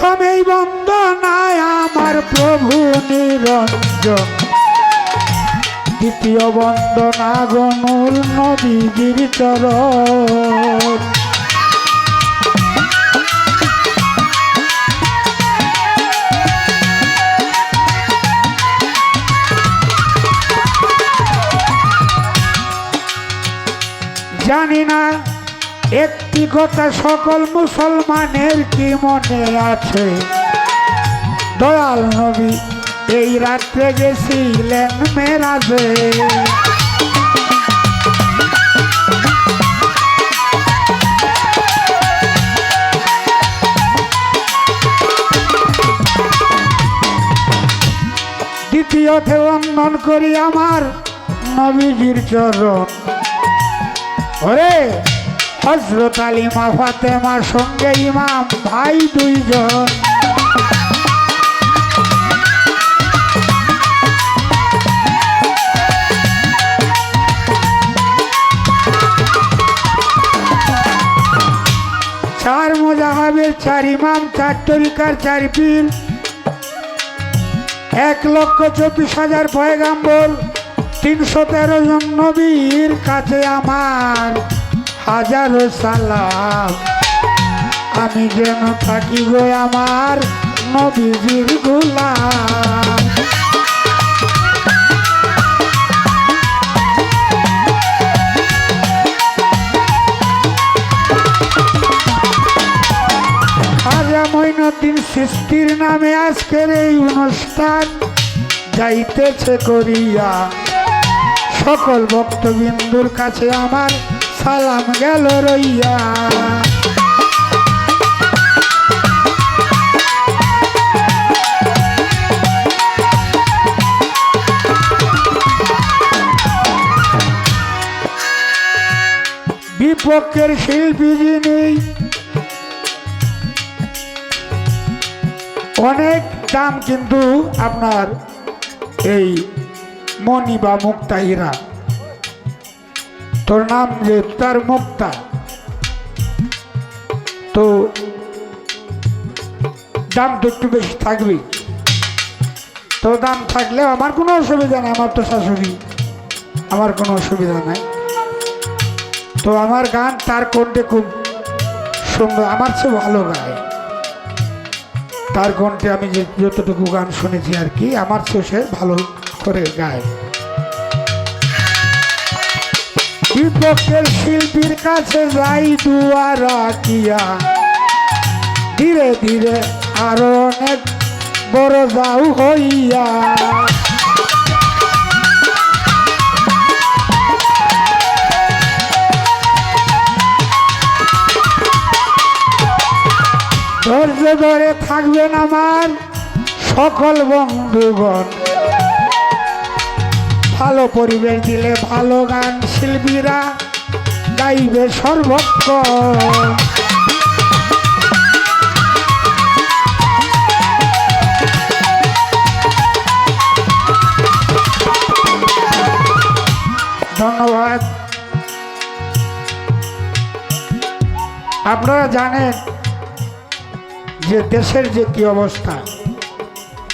প্রথমেই বন্দনায় আমার প্রভু নিরঞ্জন। দ্বিতীয় বন্দনা গনুর নবীজির চরণ। জানি না একটি কথা সকল মুসলমানের কি মনে আছে? দয়াল নবী, এই রাত্রে গেছিলেন মেরাজে। দ্বিতীয়তে বন্ধন করি আমার নবীজির চরণ। ওরে! হজরত আলিমা ফাতেমার সঙ্গে ইমাম ভাই দুইজন। চার মোজাহাবের চার ইমাম, চার তরিকার চার পীর। এক লক্ষ চব্বিশ হাজার পয়গাম্বর, তিনশো তেরো জন নবীর কাছে আমার। হাজারো সালাম। আমি যেন থাকি গো আমার নবীজির গোলাম। খাজা মঈনুদ্দিন সৃষ্টির নামে আজকের এই অনুষ্ঠান যাইতেছে করিয়া। সকল ভক্তবিন্দুর কাছে আমার সালাম গেল রইয়া। বিপক্ষের শিল্পী যিনি, অনেক দাম কিন্তু আপনার এই মণি বা মুক্তা হীরা তোর নাম যে তার মুক্তা। তো দাম তো একটু বেশি থাকবেই তো দাম থাকলে আমার কোনো অসুবিধা নেই, আমার তো শাশুড়ি। আমার কোনো অসুবিধা নাই। তো আমার গান তার কণ্ঠে খুব সুন্দর, আমার চেয়ে ভালো গায়। তার কণ্ঠে আমি যে যতটুকু গান শুনেছি আর কি, আমার চেয়ে সে ভালো করে গায়। বিপক্ষের শিল্পীর কাছে যাই দুয়ারা কিয়া ধীরে ধীরে আরও অনেক বড় যাও হইয়া। ধৈর্য ধরে থাকবেন আমার সকল বন্ধুগণ। ভালো পরিবেশ দিলে ভালো গান শিল্পীরা গাইবে সর্বক্ষণ ধন্যবাদ। আপনারা জানেন যে দেশের যে কি অবস্থা,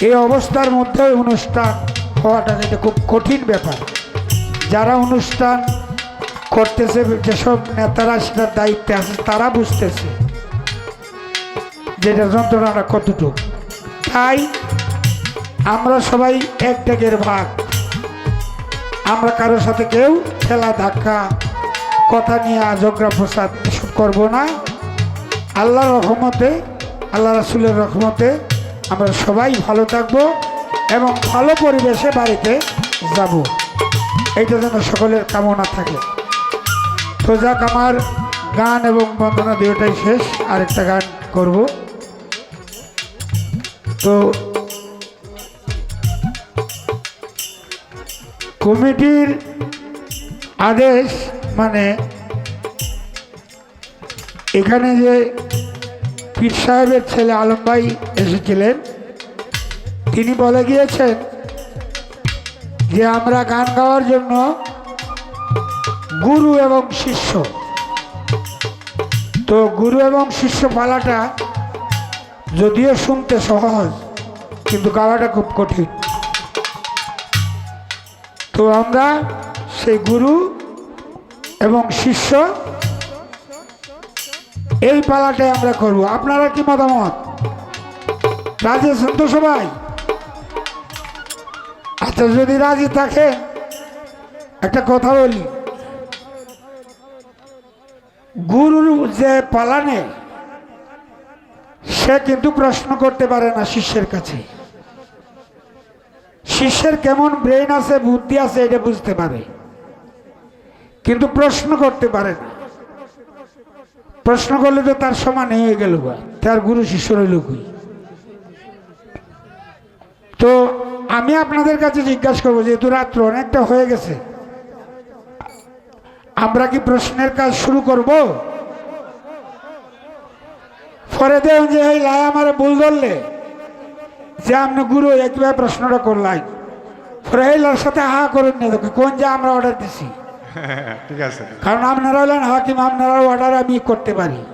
এই অবস্থার মধ্যে অনুষ্ঠান হওয়াটা এটা খুব কঠিন ব্যাপার। যারা অনুষ্ঠান করতেছে, যেসব নেতারা সেটার দায়িত্বে আছে, তারা বুঝতেছে যেটা যন্ত্রণাটা কতটুকু। তাই আমরা সবাই এক ট্যাগের ভাগ। আমরা কারোর সাথে কেউ খেলা ধাক্কা, কথা নিয়ে আজগ্রা প্রসাদ এসব করব না। আল্লাহর রহমতে, আল্লাহ রাসুলের রহমতে আমরা সবাই ভালো থাকব। এবং ভালো পরিবেশে বাড়িতে যাব। এইটা যেন সকলের কামনা থাকে। তো যাক, আমার গান এবং বন্দনা দুটাই শেষ। আরেকটা গান করব। তো কমিটির আদেশ মানে এখানে যে পীর সাহেবের ছেলে আলম ভাই এসেছিলেন তিনি বলে গিয়েছেন যে আমরা গান গাওয়ার জন্য গুরু এবং শিষ্য। তো গুরু এবং শিষ্য পালাটা যদিও শুনতে সহজ, কিন্তু গাওয়াটা খুব কঠিন। তো আমরা সেই গুরু এবং শিষ্য এই পালাটাই আমরা করব। আপনারা কি মতামত? রাজি আছেন তো সবাই? আচ্ছা যদি রাজি থাকে, একটা কথা বলি। গুরুর যে পালানে, সে কিন্তু প্রশ্ন করতে পারে না শিষ্যের কাছে। শিষ্যের কেমন ব্রেন আছে, বুদ্ধি আছে, এটা বুঝতে পারে। কিন্তু প্রশ্ন করতে পারে না। প্রশ্ন করলে তো তার সমান হয়ে গেল। তার গুরু শিষ্য রইল তো আমি আপনাদের কাছে জিজ্ঞাসা করব যেহেতু রাত্র অনেকটা হয়ে গেছে। আমরা কি প্রশ্নের কাজ শুরু করব? পরে দেন যে এই লাই আমার ভুল ধরলে। যে আপনি গুরু একবার প্রশ্নটা করলাই। পরে এই লার সাথে হা করুন না দেখো কোন যে আমরা অর্ডার দিছি? ঠিক আছে। কারণ আপনারা হলেন হাকিম আপনারা অর্ডার আমি করতে পারি।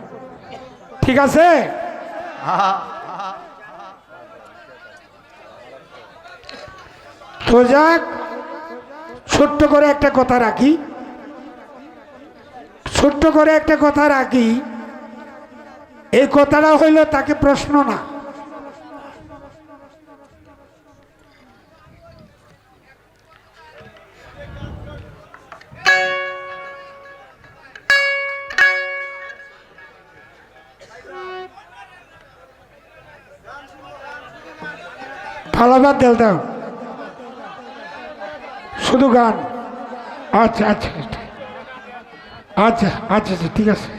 ঠিক আছে? যাক। ছোট্ট করে একটা কথা রাখি। ছোট্ট করে একটা কথা রাখি। এই কথাটা হইল তাকে প্রশ্ন না। ফালাবাদ দেল দাও। শুধু গান? আচ্ছা আচ্ছা আচ্ছা। আচ্ছা আচ্ছা আচ্ছা ঠিক আছে।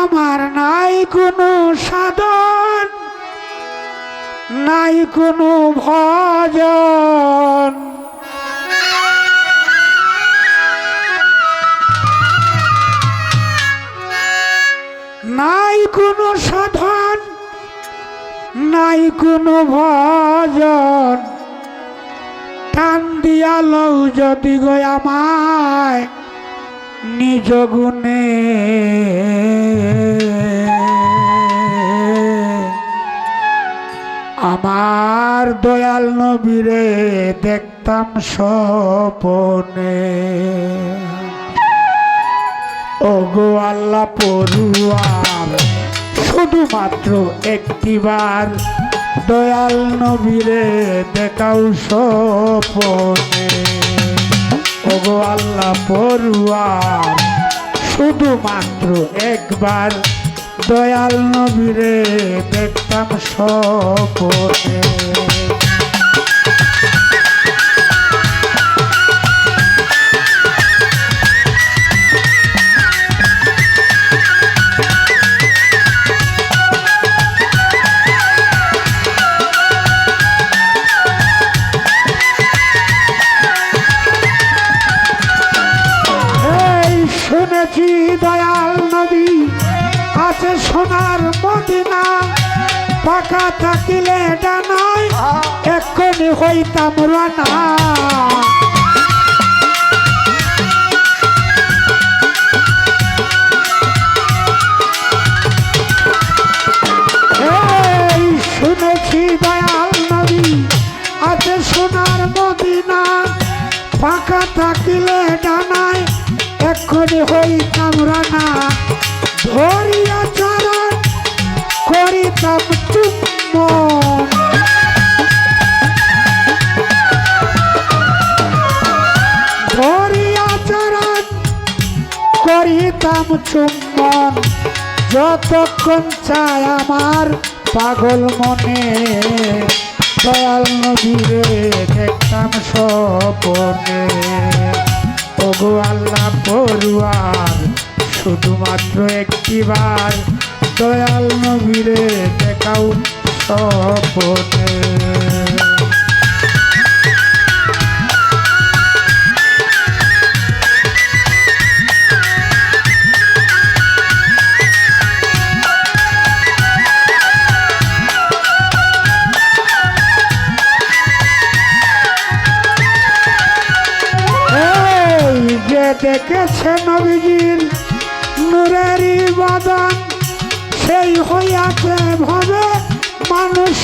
আমার নাই কোনো সাধন, নাই কোনো ভজন। কোনো সাধন, নাই কোনো ভজন। টান দিয়া লও যদি গো আমায় নিজ গুণে। আমার দয়াল নবীরে দেখতাম স্বপনে। ওগো আল্লাহ পড়ুয়ার শুধুমাত্র একটিবার। দয়াল নবীরে দেখাও সপনে ওগো আল্লাহ পড়ুয়ার শুধুমাত্র একবার। দয়াল নবীরে দেখতাম স্বপনে। হইতাম রানা শুনেছি দয়াল নবী আছে সোনার মদিনা ফাঁকা থাকিলে ডানায় এক্ষুনি হইতাম রানা চুম্বন যতক্ষণ চায় আমার পাগল মনে। দয়াল নদীরে দেখতাম স্বপনে। ওগো আল্লাহ পড়ুয়ার, শুধুমাত্র একটিবার দয়াল নবীরে দেখাও স্বপনে। দেখেছে নবীজির নূরেরই বদন। সেই হইয়াছে ভাবে মানুষ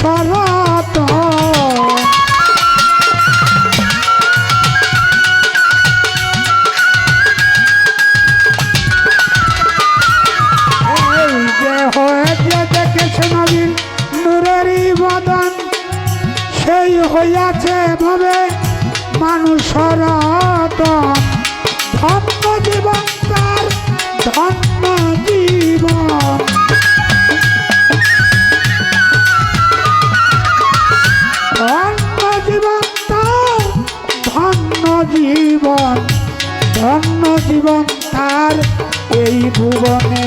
হইয়াছে ভাবে মানুষর ধন্য জীবন তার ধন্য জীবন ধন্য তার ধন্য জীবন ধন্য জীবন তার এই ভুবনে।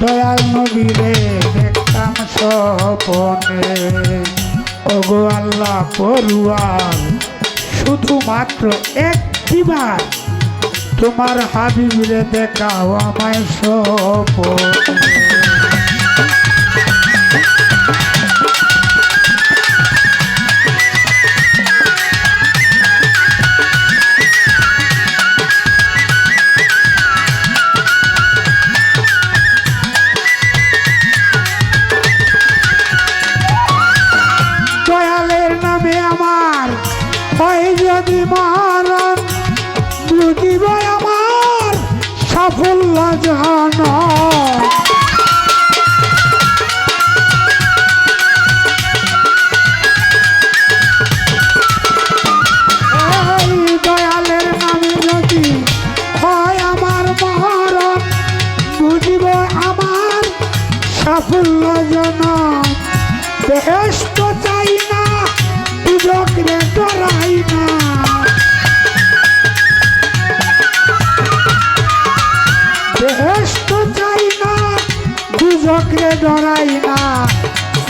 দয়াল নবীরে দেখতাম স্বপনে। ওগো আল্লাহ পড়ুয়ার শুধুমাত্র তোমার হাবিবরে দেখাও আমায় স্বপনে দুজকরে ডরাই না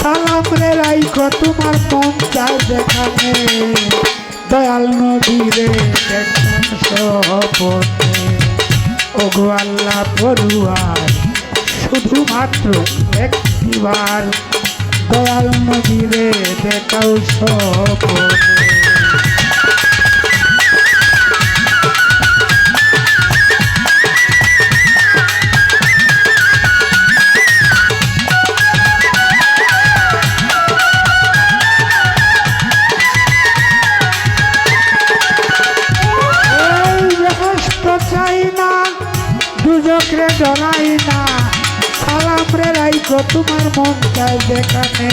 সালাম রে রাইখো, তোমার মন চাই দেখানে দয়াল নদীরে দেখেন সপনে ওগো পড়ুয়ার, শুধুমাত্র একটিবার। দয়াল দেখাও সপনে রাইকো তোমার মন চাই দেখানে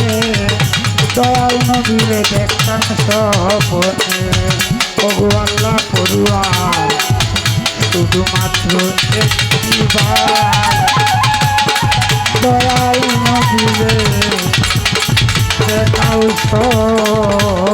দয়াল নদীরে দেখতাম সপনে ওগো আল্লাহ পড়ুয়ার শুধুমাত্র দয়াল নদীরে দেখাও সপনে